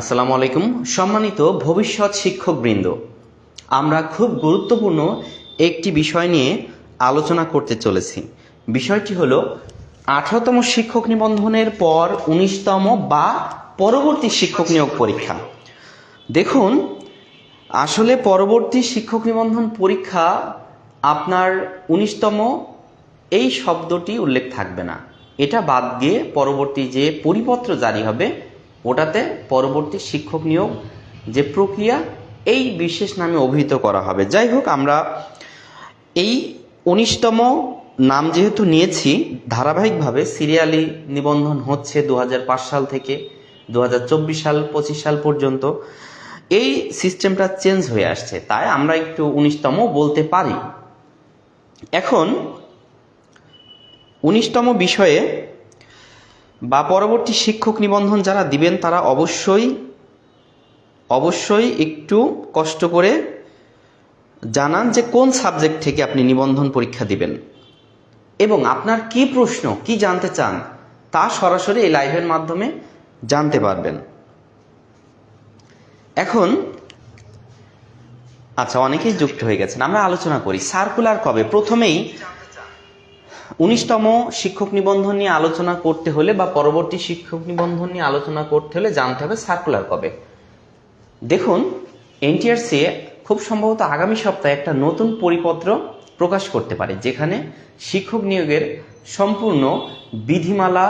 আসসালামু আলাইকুম। সম্মানিত ভবিষ্যৎ শিক্ষকবৃন্দ, আমরা খুব গুরুত্বপূর্ণ একটি বিষয় নিয়ে আলোচনা করতে চলেছি। বিষয়টি হলো, আঠারোতম শিক্ষক নিবন্ধনের পর উনিশতম বা পরবর্তী শিক্ষক নিয়োগ পরীক্ষা। দেখুন, আসলে পরবর্তী শিক্ষক নিবন্ধন পরীক্ষা আপনার উনিশতম, এই শব্দটি উল্লেখ থাকবে না। এটা বাদ দিয়ে পরবর্তী যে পরিপত্র জারি হবে ওটাতে পরবর্তী শিক্ষক নিয়োগ যে প্রক্রিয়া, এই বিশেষ নামে অভিহিত করা হবে। যাই হোক, আমরা এই উনিশতম নাম যেহেতু নিয়েছি, ধারাবাহিকভাবে সিরিয়ালি নিবন্ধন হচ্ছে দু হাজার পাঁচ সাল থেকে দু হাজার চব্বিশ সাল, পঁচিশ সাল পর্যন্ত। এই সিস্টেমটা চেঞ্জ হয়ে আসছে, তাই আমরা একটু উনিশতম বলতে পারি। এখন উনিশতম বিষয়ে বা পরবর্তী শিক্ষক নিবন্ধন যারা দিবেন, তারা অবশ্যই অবশ্যই একটু কষ্ট করে জানান যে কোন সাবজেক্ট থেকে আপনি নিবন্ধন পরীক্ষা দিবেন। এবং আপনার কি প্রশ্ন, কি জানতে চান, তা সরাসরি এই লাইভের মাধ্যমে জানতে পারবেন। এখন আচ্ছা অনেকেই যুক্ত হয়ে গেছেন। আমরা আলোচনা করি, সার্কুলার কবে? প্রথমেই উনিশতম শিক্ষক নিবন্ধন নিয়ে আলোচনা করতে হলে বা পরবর্তী শিক্ষক নিবন্ধন নিয়ে আলোচনা করতে হলে জানতে হবে সার্কুলার কবে। দেখুন এনটিআরসি খুব সম্ভবত আগামী সপ্তাহে একটা নতুন পরিপত্র প্রকাশ করতে পারে, যেখানে শিক্ষক নিয়োগের সম্পূর্ণ বিধিমালা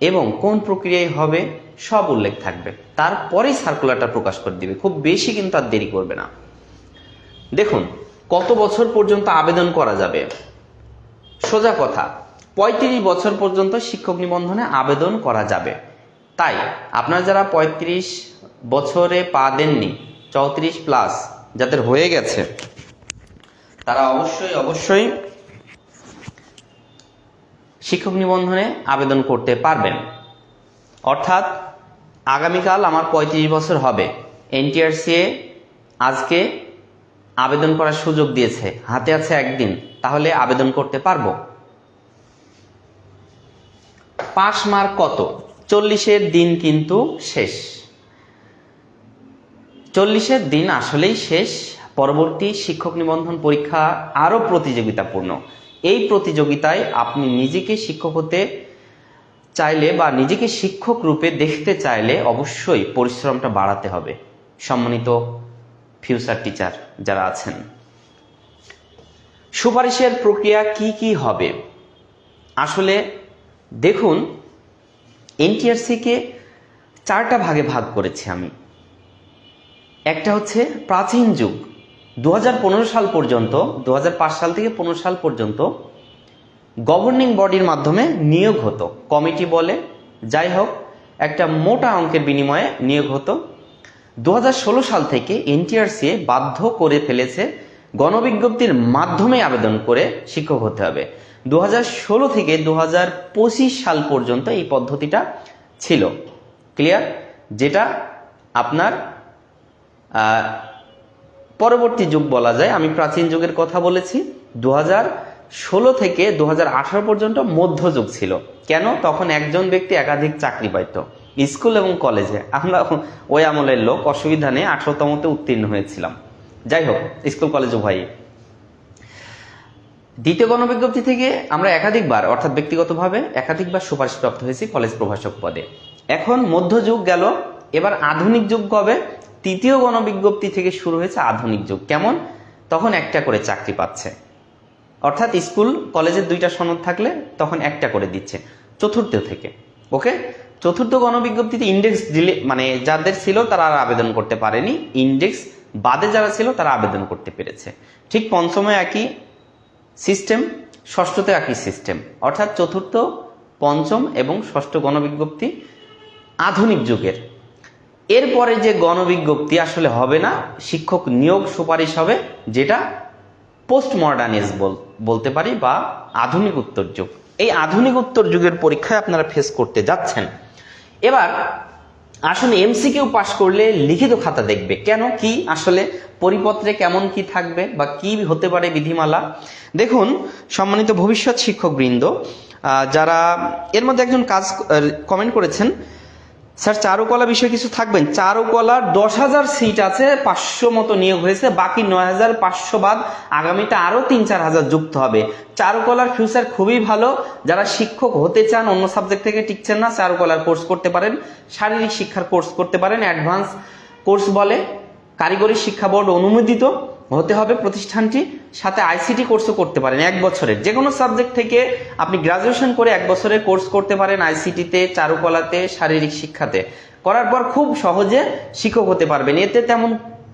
এবং কোন প্রক্রিয়ায় হবে সব উল্লেখ থাকবে। তারপরেই সার্কুলারটা প্রকাশ করে দিবে, খুব বেশি কিন্তু আর দেরি করবে না। দেখুন, কত বছর পর্যন্ত আবেদন করা যাবে? সোজা কথা, পঁয়ত্রিশ বছর পর্যন্ত শিক্ষক নিবন্ধনে আবেদন করা যাবে। তাই আপনারা যারা পঁয়ত্রিশ বছরে পা দেননি, চৌত্রিশ প্লাস যাদের হয়ে গেছে, তারা অবশ্যই অবশ্যই শিক্ষক নিবন্ধনে আবেদন করতে পারবেন। অর্থাৎ আগামীকাল আমার পঁয়ত্রিশ বছর হবে। এনটিআরসিএ আজকে আবেদন করার সুযোগ দিয়েছে। হাতে আছে একদিন। তাহলে আবেদন করতে পারব। পাস মার্ক কত? চল্লিশের দিন কিন্তু শেষ। চল্লিশের দিন আসলেই শেষ। পরবর্তী শিক্ষক নিবন্ধন পরীক্ষা আরও প্রতিযোগিতাপূর্ণ। এই প্রতিযোগিতায় আপনি নিজেকে শিক্ষক হতে চাইলে বা নিজেকে শিক্ষক রূপে দেখতে চাইলে অবশ্যই পরিশ্রমটা বাড়াতে হবে। সম্মানিত ফিউচার টিচার যারা আছেন। সুপারিশের প্রক্রিয়া কি কি হবে? আসলে দেখুন এনটিআরসিকে চারটা ভাগে ভাগ করেছি আমি। একটা হচ্ছে প্রাচীন যুগ দু হাজার পনেরো সাল পর্যন্ত দু হাজার পাঁচ সাল থেকে পনেরো সাল পর্যন্ত গভর্নিং বডির মাধ্যমে নিয়োগ হতো। কমিটি বলে, যাই হোক, একটা মোটা অঙ্কের বিনিময়ে নিয়োগ হতো। দু হাজার ষোলো সাল থেকে এনটিআরসি বাধ্য করে ফেলেছে গণবিজ্ঞপ্তির মাধ্যমে আবেদন করে শিক্ষক হতে হবে। দু হাজার ষোলো থেকে দু হাজার পঁচিশ সাল পর্যন্ত এই পদ্ধতিটা ছিল। ক্লিয়ার যেটা আপনার পরবর্তী যুগ বলা যায়। আমি প্রাচীন যুগের কথা বলেছি। দু ষোলো থেকে দু হাজার আঠারো পর্যন্ত মধ্যযুগ ছিল। কেন? তখন একজন ব্যক্তি একাধিক চাকরি পাইত। স্কুল এবং কলেজে। আমরা ওই আমলের লোক, অসুবিধা নেই। আঠারোতমতে উত্তীর্ণ হয়েছিলাম। যাই হোক স্কুল, কলেজ উভয়ই। দ্বিতীয় গণবিজ্ঞপ্তি থেকে আমরা একাধিকবার, অর্থাৎ ব্যক্তিগতভাবে একাধিকবার সুপারিশপ্রাপ্ত হয়েছি কলেজ প্রভাষক পদে। এখন মধ্যযুগ গেল, এবার আধুনিক যুগ কবে? তৃতীয় গণবিজ্ঞপ্তি থেকে শুরু হয়েছে আধুনিক যুগ। কেমন? তখন একটা করে চাকরি পাচ্ছে। অর্থাৎ স্কুল, কলেজের দুইটা সনদ থাকলে তখন একটা করে দিচ্ছে, চতুর্থ থেকে। ওকে? চতুর্থ গণবিজ্ঞপ্তিতে ইন্ডেক্স দিলে মানে যাদের ছিল তারা আর আবেদন করতে পারেনি। ইন্ডেক্স বাদে যারা ছিল, তারা আবেদন করতে পেরেছে। ঠিক পঞ্চমে একই সিস্টেম ষষ্ঠতে একই সিস্টেম অর্থাৎ চতুর্থ, পঞ্চম এবং ষষ্ঠ গণবিজ্ঞপ্তি আধুনিক যুগের। এরপরে যে গণবিজ্ঞপ্তি আসলে হবে না, শিক্ষক নিয়োগ সুপারিশ হবে, যেটা পোস্ট মডার্নিস বলতে পারি, বা আধুনিক উত্তর যুগ। এই আধুনিক উত্তর যুগের পরীক্ষায় আপনারা ফেস করতে যাচ্ছেন। এবার আসলে এমসিকিউ পাশ করলে লিখিত খাতা দেখবে। কেন? কি? আসলে পরিপত্রে কেমন কি থাকবে বা কি হতে পারে বিধিমালা? দেখুন, সম্মানিত ভবিষ্যৎ শিক্ষকবৃন্দ যারা এর মধ্যে একজন কাজ কমেন্ট করেছেন স্যার, চারুকলা বিষয়ে কিছু থাকবেন? চারুকলার দশ হাজার সিট আছে, পাঁচশো মতো নিয়োগ হয়েছে, বাকি নয় হাজার পাঁচশো বাদ আগামীতে আরও তিন চার হাজার যুক্ত হবে। চারুকলার ফিউচার খুবই ভালো। যারা শিক্ষক হতে চান, অন্য সাবজেক্ট থেকে টিকছেন না, চারুকলার কোর্স করতে পারেন। শারীরিক শিক্ষার কোর্স করতে পারেন। অ্যাডভান্স কোর্স বলে। কারিগরি শিক্ষা বোর্ড অনুমোদিত। হতে হবে প্রতিষ্ঠানটি, সাথে আইসিটি কোর্সও করতে পারেন এক বছরের। যে কোনো সাবজেক্ট থেকে আপনি গ্রাজুয়েশন করে এক বছরের কোর্স করতে পারেন আইসিটিতে চারুকলাতে, শারীরিক শিক্ষাতে। করার পর খুব সহজে শিক্ষক হতে পারবেন। এতে তেমন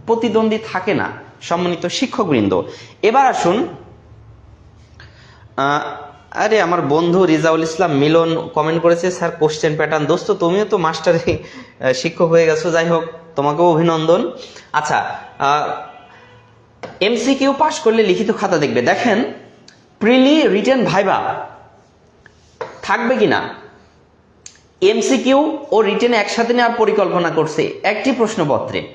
প্রতিদ্বন্দ্বী থাকে না, সম্মানিত শিক্ষকবৃন্দ। এবার আসুন আরে আমার বন্ধু রিজাউল ইসলাম মিলন কমেন্ট করেছে, স্যার কোশ্চেন প্যাটার্ন দোস্ত, তুমিও তো মাস্টারে শিক্ষক হয়ে গেছো। যাই হোক, তোমাকেও অভিনন্দন। আচ্ছা এমসিকিউ পাশ করলে লিখিত খাতা দেখবে। দেখেন প্রিলি রিটেন ভাইবা। থাকবে কিনা এমসিকিউ ও রিটেন একসাথে নেওয়ার পরিকল্পনা করছে। একটি প্রশ্নপত্রে।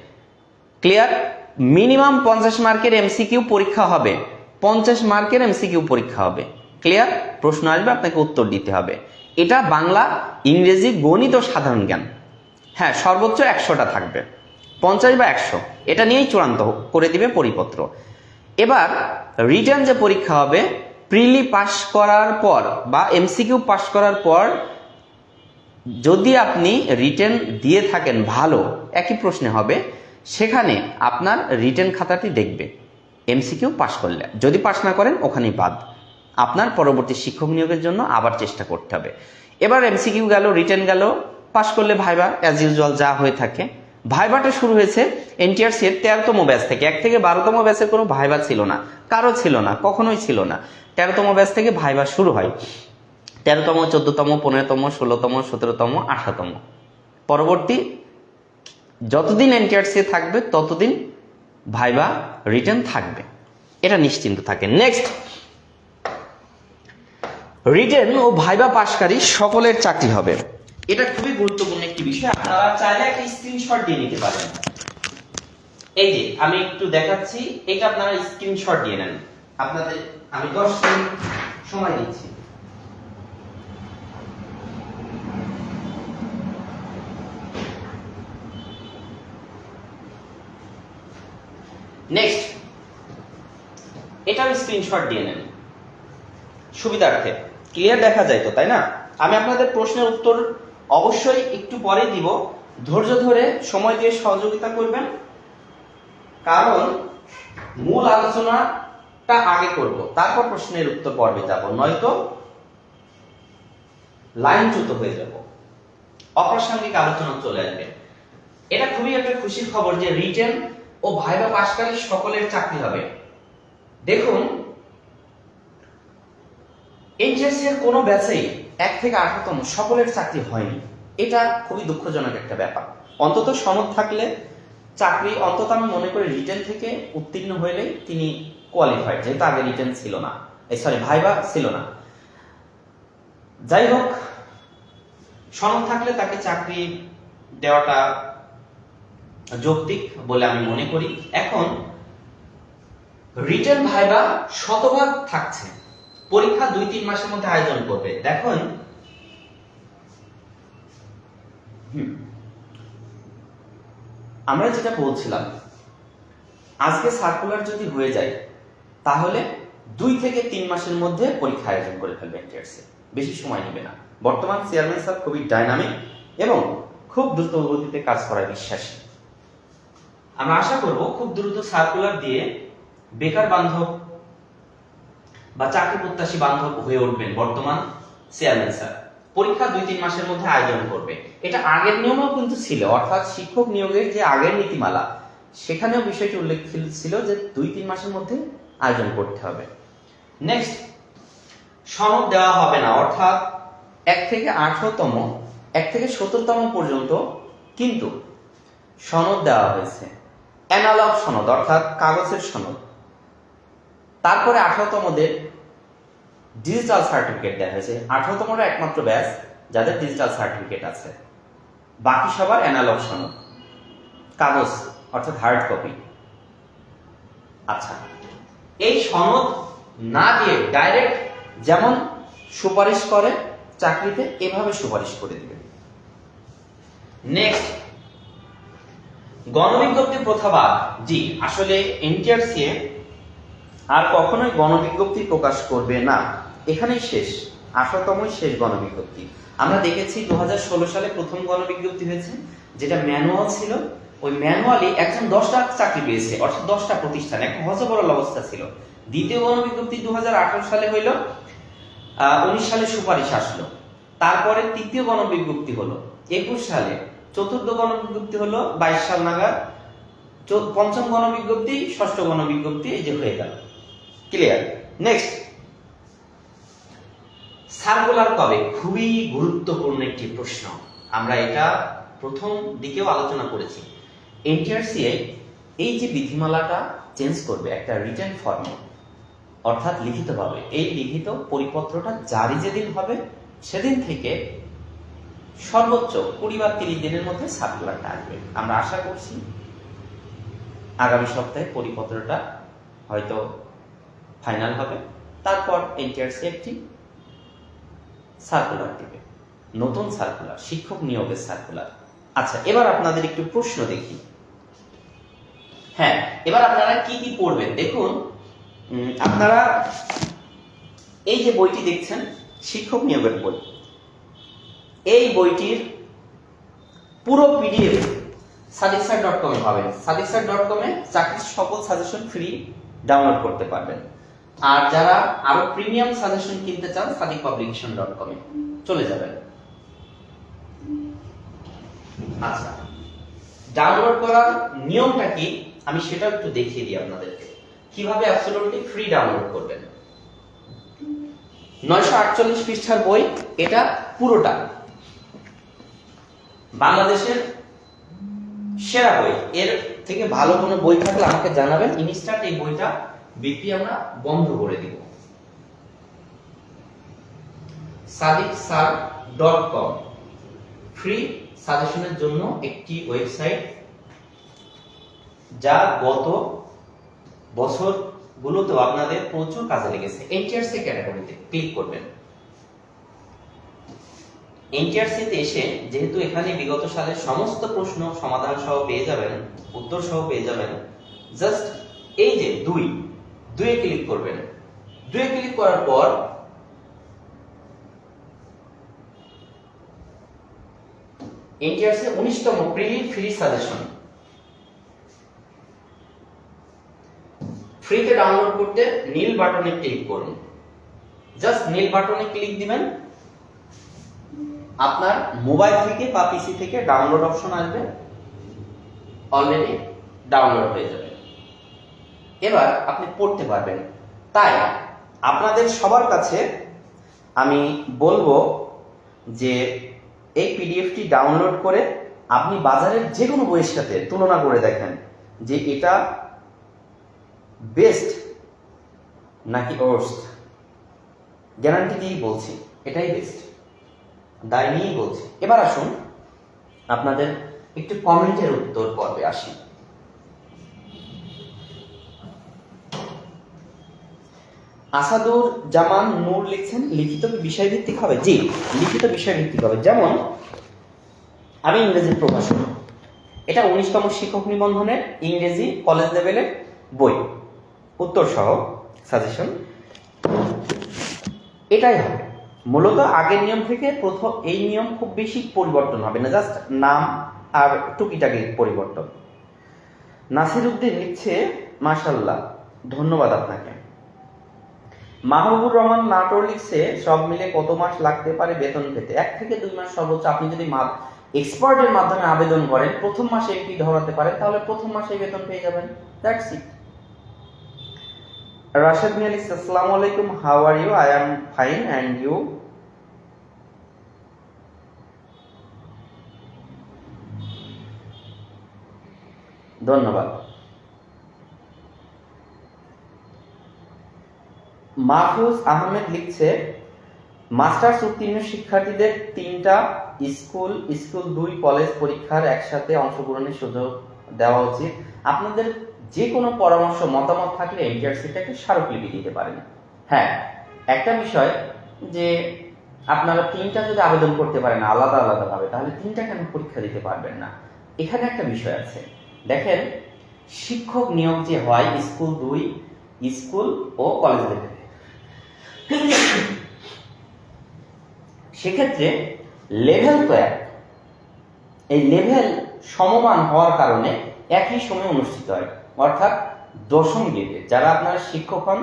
ক্লিয়ার মিনিমাম পঞ্চাশ মার্কের এমসিকিউ পরীক্ষা হবে। পঞ্চাশ মার্কের এমসিকিউ পরীক্ষা হবে। ক্লিয়ার প্রশ্ন আসবে, আপনাকে উত্তর দিতে হবে। এটা বাংলা, ইংরেজি, গণিত ও সাধারণ জ্ঞান। হ্যাঁ সর্বোচ্চ একশোটা থাকবে। পঞ্চাশ বা একশো। এটা নিয়েই চূড়ান্ত করে দিবে পরিপত্র। এবার রিটার্ন যে পরীক্ষা হবে প্রিলি পাস করার পর বা এমসিকিউ পাস করার পর যদি আপনি রিটেন দিয়ে থাকেন ভালো, একই প্রশ্নে হবে, সেখানে আপনার রিটেন খাতাটি দেখবে। এমসিকিউ পাশ করলে। যদি পাশ না করেন, ওখানেই বাদ। আপনার পরবর্তী শিক্ষক নিয়োগের জন্য আবার চেষ্টা করতে হবে। এবার এমসিকিউ গেল রিটেন গেল পাশ করলে ভাইবা অ্যাজ ইউজুয়াল যা হয়ে থাকে। ভাইবাটা শুরু হয়েছে এনটিআরসি এর তেরোতম ব্যাচ থেকে। এক থেকে বারোতম ব্যাচের কোনো ভাইভা ছিল না। কারও ছিল না, কখনোই ছিল না। তেরোতম ব্যাচ থেকে ভাইভা শুরু হয়। তেরোতম, চোদ্দতম, পনেরোতম, ষোলোতম, সতেরোতম, আঠারোতম। পরবর্তী যতদিন এনটিআরসি থাকবে, ততদিন ভাইবা রিটার্ন থাকবে। এটা নিশ্চিন্ত থাকে। নেক্সট। রিটেন ও ভাইবা পাশকারী সকলের চাকরি হবে। এটা খুবই গুরুত্বপূর্ণ একটি বিষয়। আপনারা চাইলে একটা স্ক্রিনশট দিয়ে নিতে পারেন। এই যে, আমি একটু দেখাচ্ছি, এটা আপনারা স্ক্রিনশট দিয়ে নেন। আপনাদের, আমি দশ মিনিট সময় দিচ্ছি। নেক্সট এটাও স্ক্রিনশট দিয়ে নেন। সুবিধার্থে। ক্লিয়ার দেখা যায় তো, তাই না? আমি আপনাদের প্রশ্নের উত্তর অবশ্যই একটু পরে দিব। ধৈর্য ধরে সময় দিয়ে সহযোগিতা করবেন। কারণ মূল আলোচনাটা আগে করব, তারপর প্রশ্নের উত্তর পর্বে যাব। নয়তো লাইনচ্যুত হয়ে যাব। অপ্রাসঙ্গিক আলোচনা চলে আসবে। এটা খুবই একটা খুশির খবর যে রিটেন ও ভাইবা পাশকারী সকলের চাকরি হবে। দেখুন এইচএসসি এর কোনো ব্যাচেই এক থেকে আঠারোতম সকলের চাকরি হয়নি। এটা খুবই দুঃখজনক একটা ব্যাপার। অন্তত সনদ থাকলে চাকরি, অন্তত আমি মনে করি রিটেন থেকে উত্তীর্ণ হইলেই তিনি কোয়ালিফাইড যেহেতু আগে রিটেন ছিল না। সরি ভাইবা ছিল না। যাই হোক সনদ থাকলে তাকে চাকরি দেওয়াটা যৌক্তিক বলে আমি মনে করি। এখন রিটেন ভাইবা শতভাগ থাকছে। পরীক্ষা দুই, তিন মাসের মধ্যে আয়োজন করবে। দেখুন। আমরা যেটা বলছিলাম, আজকে সার্কুলার যদি হয়ে যায়, তাহলে দুই থেকে তিন মাসের মধ্যে পরীক্ষা আয়োজন করে ফেলবে এনটিআরসি বেশি সময় নেবে না। বর্তমান চেয়ারম্যান স্যার খুবই ডাইনামিক এবং খুব দ্রুত গতিতে কাজ করার বিশ্বাসী। আমরা আশা করব খুব দ্রুত সার্কুলার দিয়ে বেকার বান্ধব বা চাকরি প্রত্যাশী বান্ধব হয়ে উঠবেন বর্তমান চেয়ারম্যান স্যার। পরীক্ষা দুই তিন মাসের মধ্যে আয়োজন করবে। এটা আগের নিয়মও কিন্তু ছিল, অর্থাৎ শিক্ষক নিয়োগের যে আগের নীতিমালা, সেখানেও বিষয়টি উল্লেখ ছিল যে দুই তিন মাসের মধ্যে আয়োজন করতে হবে। নেক্সট সনদ দেওয়া হবে না, অর্থাৎ এক থেকে আঠারোতম, এক থেকে সত্তরতম পর্যন্ত কিন্তু সনদ দেওয়া হয়েছে। অ্যানালগ সনদ, অর্থাৎ কাগজের সনদ। তারপরে আঠারোতমদের ডিজিটাল সার্টিফিকেট দেওয়া হয়েছে আঠারোতমরা একমাত্র ব্যাচ যাদের ডিজিটাল সার্টিফিকেট আছে। বাকি সবার অ্যানালগ সনদ। কাগজ, অর্থাৎ হার্ড কপি আচ্ছা এই সনদ না দিয়ে ডাইরেক্ট যেমন সুপারিশ করে চাকরিতে, এভাবে সুপারিশ করে দিবে। নেক্সট গণবিজ্ঞপ্তি প্রথাবাদ জি, আসলে এনটিআরসি আর কখনোই গণবিজ্ঞপ্তি প্রকাশ করবে না। এখানেই শেষ। আশাতমই শেষ গণবিজ্ঞপ্তি। আমরা দেখেছি দু হাজার ষোলো সালে প্রথম গণবিজ্ঞপ্তি হয়েছে, যেটা ম্যানুয়াল ছিল। ওই ম্যানুয়ালি একজন দশটা চাকরি পেয়েছে, অর্থাৎ দশটা প্রতিষ্ঠান, একটা হজবরল অবস্থা ছিল। দ্বিতীয় গণবিজ্ঞপ্তি দু হাজার আঠারো সালে হইল উনিশ সালে সুপারিশ আসলো। তারপরে তৃতীয় গণবিজ্ঞপ্তি হলো, একুশ সালে। চতুর্থ গণবিজ্ঞপ্তি হলো, বাইশ সাল নাগাদ। পঞ্চম গণবিজ্ঞপ্তি, ষষ্ঠ গণবিজ্ঞপ্তি, এই যে হয়ে গেল। ক্লিয়ার নেক্সট সার্কুলার কবে খুবই গুরুত্বপূর্ণ একটি প্রশ্ন। আমরা এটা প্রথম দিকেও আলোচনা করেছি। এনটিআরসিএ এই যে বিধিমালাটা চেঞ্জ করবে একটা রিটার্ন ফর্মে অর্থাৎ লিখিতভাবে এই লিখিত পরিপত্রটা জারি যেদিন হবে, সেদিন থেকে সর্বোচ্চ কুড়ি বা তিরিশ দিনের মধ্যে সার্কুলারটা আসবে। আমরা আশা করছি আগামী সপ্তাহে পরিপত্রটা হয়তো ফাইনাল হবে। তারপর এনটিআরসি সার্কুলার দিবে নতুন সার্কুলার শিক্ষক নিয়োগের সার্কুলার আচ্ছা এবার আপনাদের একটু প্রশ্ন দেখি। হ্যাঁ এবার আপনারা কি কি পড়বেন? দেখুন আপনারা এই যে বইটি দেখছেন, শিক্ষক নিয়োগের বই। এই বইটির পুরো পিডিএফ সাদিকসার ডট কমে পাবেন। সাদিকসার ডট কমে চাকরির সকল সাজেশন ফ্রি ডাউনলোড করতে পারবেন। আর যারা আরও প্রিমিয়াম সাজেশন কিনতে চান সাদিক পাবলিকেশন ডট কমে চলে যাবেন। আচ্ছা ডাউনলোড করার নিয়মটা কি? আমি সেটা একটু দেখিয়ে দিই আপনাদেরকে। কীভাবে অ্যাবসলিউটলি ফ্রি ডাউনলোড করবেন? নয়শো আটচল্লিশ পৃষ্ঠার বই, এটা পুরোটা। বাংলাদেশের সেরা বই। এর থেকে ভালো কোনো বই থাকলে আমাকে জানাবেন। ইনস্ট্যান্ট এই বইটা বিক্রি আমরা বন্ধ করে দিব। Sadiq sir dot com. Free সাজেশনের জন্য একটি ওয়েবসাইট যা গত বছরগুলোতেও আপনাদের প্রচুর কাজে লেগেছে। এনটিআরসি ক্যাটাগরিতে ক্লিক করবেন। এনটিআরসিতে এসে যেহেতু এখানে বিগত সালের সমস্ত প্রশ্ন সমাধান সহ পেয়ে যাবেন, উত্তর সহ পেয়ে যাবেন, জাস্ট এই যে দুই দুয়ে ক্লিক করবেন। দুয়ে ক্লিক করার পর এনটিআরসি উনিশতম প্রিলিম ফ্রি সাজেশন ফ্রিতে ডাউনলোড করতে নীল বাটনে ক্লিক করুন। জাস্ট নীল বাটনে ক্লিক দিবেন। আপনার মোবাইল থেকে বা পিসি থেকে ডাউনলোড অপশন আসবে। অলরেডি ডাউনলোড হয়ে যাবে। এবার আপনি পড়তে পারবেন। তাই আপনাদের সবার কাছে আমি বলব যে এই পিডিএফটি ডাউনলোড করে আপনি বাজারের যে কোনো বইয়ের সাথে তুলনা করে দেখেন যে এটা বেস্ট নাকি ওর্স্ট গ্যারান্টি দিয়েই বলছি, এটাই বেস্ট। দায় নিয়েই বলছি। এবার আসুন আপনাদের একটু কমেন্টের উত্তর পর্বে আসি। আসাদুর জামান নূর লিখছেন, লিখিত বিষয়ভিত্তিক হবে। জি, লিখিত বিষয়ভিত্তিক হবে। যেমন, আমি ইংরেজির প্রভাষক। এটা উনিশতম শিক্ষক নিবন্ধনের ইংরেজি কলেজ লেভেলের বই। উত্তর সহ সাজেশন এটাই হবে। মূলত আগের নিয়ম থেকে প্রথম এই নিয়ম খুব বেশি পরিবর্তন হবে না জাস্ট নাম আর টুকিটাকি পরিবর্তন। নাসির উদ্দিন লিখছে মাশাল্লাহ ধন্যবাদ আপনাকে। মাহবুবুর রহমান নাটোর লিখছে, সব মিলে কত মাস লাগতে পারে বেতন পেতে? এক থেকে দুই মাস সর্বোচ্চ আপনি যদি এক্সপার্টের মাধ্যমে আবেদন করেন, প্রথম মাসে একটি ধরাতে পারেন, তাহলে প্রথম মাসে বেতন পেয়ে যাবেন। দ্যাটস ইট রাশেদ মিয়া লিখছে, আসসালামু আলাইকুম how are you I am fine and you ধন্যবাদ। মাহফুজ আহমেদ লিখছে, মাস্টার্স উত্তীর্ণ শিক্ষার্থীদের তিনটা স্কুল স্কুল দুই, কলেজ পরীক্ষার একসাথে অংশগ্রহণের সুযোগ দেওয়া উচিত। আপনাদের যে কোনো পরামর্শ, মতামত থাকলে এনটিআরসিটাকে স্মারকলিপি দিতে পারেন। হ্যাঁ একটা বিষয় যে আপনারা তিনটা যদি আবেদন করতে পারেন আলাদা আলাদা ভাবে তাহলে তিনটা কেন পরীক্ষা দিতে পারবেন না? এখানে একটা বিষয় আছে। দেখেন, শিক্ষক নিয়োগ যে হয়, স্কুল দুই, স্কুল ও কলেজ লেভেলে সেক্ষেত্রে লেভেল তো এক এই লেভেল সমমান হওয়ার কারণে একই সময় অনুষ্ঠিত হয়, অর্থাৎ দশম গ্রেডে যারা আপনারা শিক্ষক হন,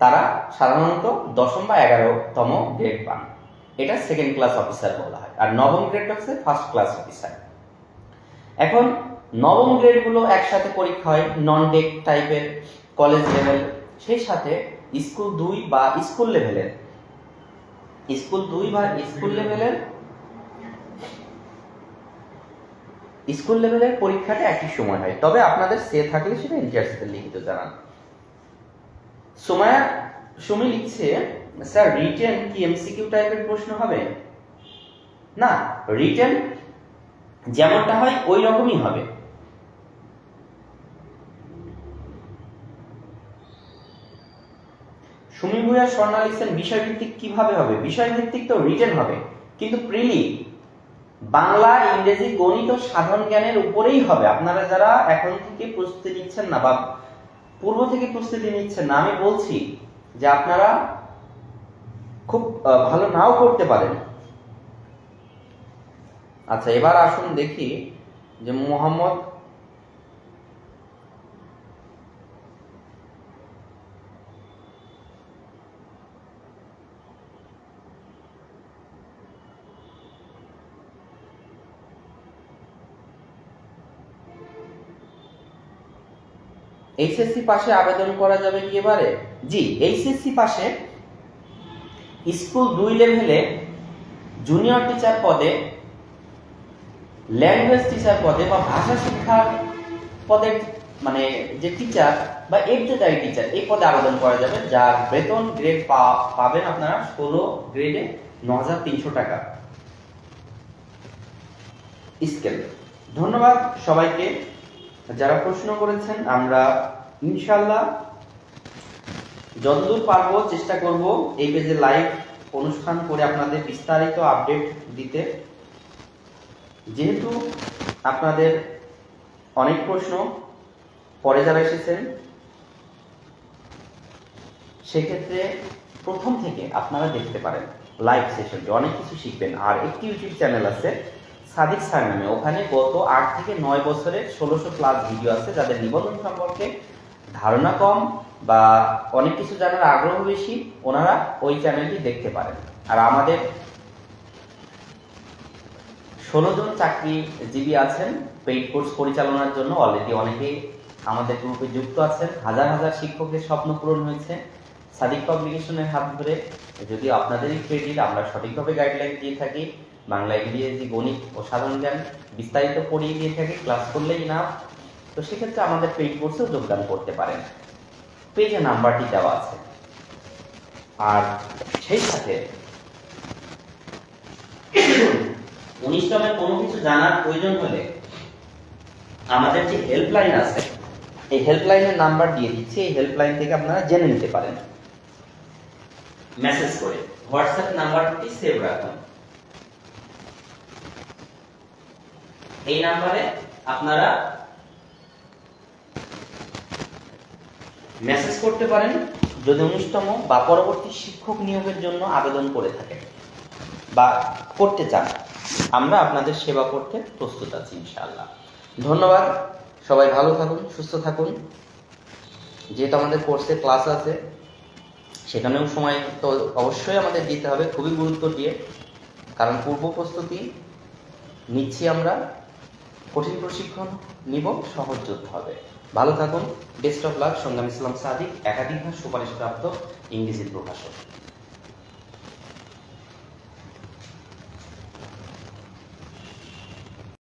তারা সাধারণত দশম বা এগারোতম গ্রেড পান। এটা সেকেন্ড ক্লাস অফিসার বলা হয়, আর নবম গ্রেড হচ্ছে ফার্স্ট ক্লাস অফিসার এখন, নবম গ্রেডগুলো একসাথে পরীক্ষা হয় নন ডেক টাইপের কলেজ লেভেল সেই সাথে স্কুল দুই বা স্কুল লেভেলের। স্কুল দুই বা স্কুল লেভেলের স্কুল লেভেলের পরীক্ষাটা একই সময় হয়। তবে আপনাদের সে থাকলে সেটা এনটিআরসিতে লিখিত জানান। সময়া, সুমি লিখছে, স্যার, রিটেন কি এমসিকিউ টাইপের প্রশ্ন হবে? না, রিটেন যেমনটা হয় ওই রকমই হবে। সুমি ভূয়া স্বর্ণা লিখছেন বিষয়ভিত্তিক কীভাবে হবে? বিষয়ভিত্তিক তো রিটেন হবে। কিন্তু প্রিলি, বাংলা, ইংরেজি, গণিত ও সাধারণ জ্ঞানের উপরেই হবে। আপনারা যারা এখন থেকে প্রস্তুতি নিচ্ছেন না বা পূর্ব থেকে প্রস্তুতি নিচ্ছেন না, আমি বলছি যে আপনারা খুব ভালো নাও করতে পারেন। আচ্ছা এবার আসুন দেখি যে মোহাম্মদ এইচএসসি পাশে আবেদন করা যাবে কি এবারে? জি এইচএসসি পাশে স্কুল দুই লেভেলে জুনিয়র টিচার পদে ল্যাঙ্গুয়েজ টিচার পদে বা ভাষা শিক্ষার পদের মানে যে টিচার বা এডুকেটারি টিচার এই পদে আবেদন করা যাবে, যার বেতন গ্রেড পাবেন আপনারা ষোলো গ্রেডে ন হাজার তিনশো টাকা। স্কেল। ধন্যবাদ সবাইকে। যারা প্রশ্ন করেছেন, আমরা ইনশাল্লাহ যতদূর পারব চেষ্টা করব এই পেজে লাইভ অনুষ্ঠান করে আপনাদের বিস্তারিত আপডেট দিতে। যেহেতু আপনাদের অনেক প্রশ্ন, পরে যারা এসেছেন, সেক্ষেত্রে প্রথম থেকে আপনারা দেখতে পারেন লাইভ সেশনটি অনেক কিছু শিখবেন। আর একটি ইউটিউব চ্যানেল আছে, সাদিক স্যার নামে। ওখানে গত আট থেকে নয় বছরের ষোলোশো প্লাস ভিডিও আছে, যাদের নিবন্ধন সম্পর্কে ধারণা কম বা অনেক কিছু জানার আগ্রহ বেশি, ওনারা ওই চ্যানেলটি দেখতে পারেন। আর আমাদের ষোলো জন চাকরিজীবী আছেন, পেইড কোর্স পরিচালনার জন্য অলরেডি অনেকেই আমাদের গ্রুপে যুক্ত আছেন। হাজার হাজার শিক্ষকের স্বপ্ন পূরণ হয়েছে। সাদিক পাবলিকেশনের হাত ধরে যদি আপনাদেরই ক্রেডিট আমরা সঠিকভাবে গাইডলাইন দিয়ে থাকি, বাংলা ইংরেজি, গণিত ও সাধারণ জ্ঞান বিস্তারিত পড়িয়ে দিয়ে থাকি ক্লাস করলেই না তো সেক্ষেত্রে আমাদের পেইড কোর্সেও যোগদান করতে পারেন। পেজে নাম্বারটি দেওয়া আছে। আর সেই সাথে উনিশতমের কোনো কিছু জানার প্রয়োজন হলে আমাদের যে হেল্পলাইন আছে, এই হেল্পলাইনের নাম্বার দিয়ে দিচ্ছি। এই হেল্পলাইন থেকে আপনারা জেনে নিতে পারেন। মেসেজ করে। হোয়াটসঅ্যাপ নাম্বারটি সেভ রাখুন। এই নাম্বারে আপনারা মেসেজ করতে পারেন যদি উনিশতম বা পরবর্তী শিক্ষক নিয়োগের জন্য আবেদন করে থাকেন বা করতে চান, আমরা আপনাদের সেবা করতে প্রস্তুত আছি ইনশাআল্লাহ। ধন্যবাদ, সবাই ভালো থাকুন, সুস্থ থাকুন। যেহেতু আমাদের কোর্সে ক্লাস আছে, সেখানেও সময় তো অবশ্যই আমাদের দিতে হবে, খুবই গুরুত্ব দিয়ে। কারণ পূর্ব প্রস্তুতি নিচ্ছি আমরা, কঠিন প্রশিক্ষণ নিব, সহজ হবে। ভালো থাকুন best of love Sangam Islam Sadiq একাধিকবার সুপারিশপ্রাপ্ত ইংরেজির প্রভাষক।